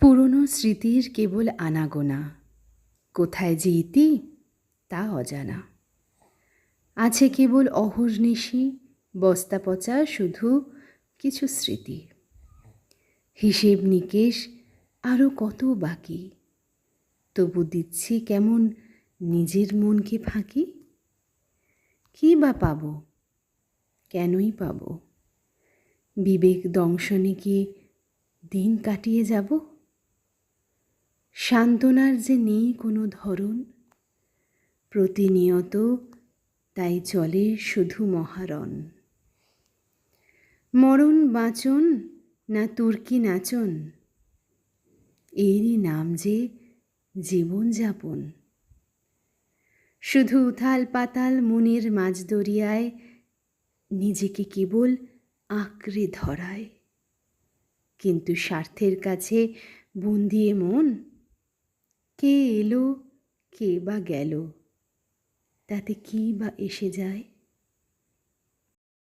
পুরনো স্মৃতির কেবল আনাগোনা। কোথায় যে ইতি, তা অজানা। আছে কেবল অহর্নিশি বস্তা পচা শুধু কিছু স্মৃতি। হিসেব নিকেশ আরও কত বাকি? তবু দিচ্ছি কেমন নিজের মনকে ফাঁকি? কী বা পাবো? কেনই পাব? বিবেক দংশনে কি দিন কাটিয়ে যাব? সান্ত্বনার যে নেই কোনো ধরন, প্রতিনিয়ত তাই চলে শুধু মহারণ। মরণ বাঁচন না তুর্কি নাচন, এরই নাম যে জীবনযাপন শুধু উথাল পাতাল মনের মাঝ দরিয়ায় নিজেকে কেবল আঁকড়ে ধরায়, কিন্তু স্বার্থের কাছে বন্দিয়ে মন কে এলো কে বা গেল? তাতে কি বা এসে যায়?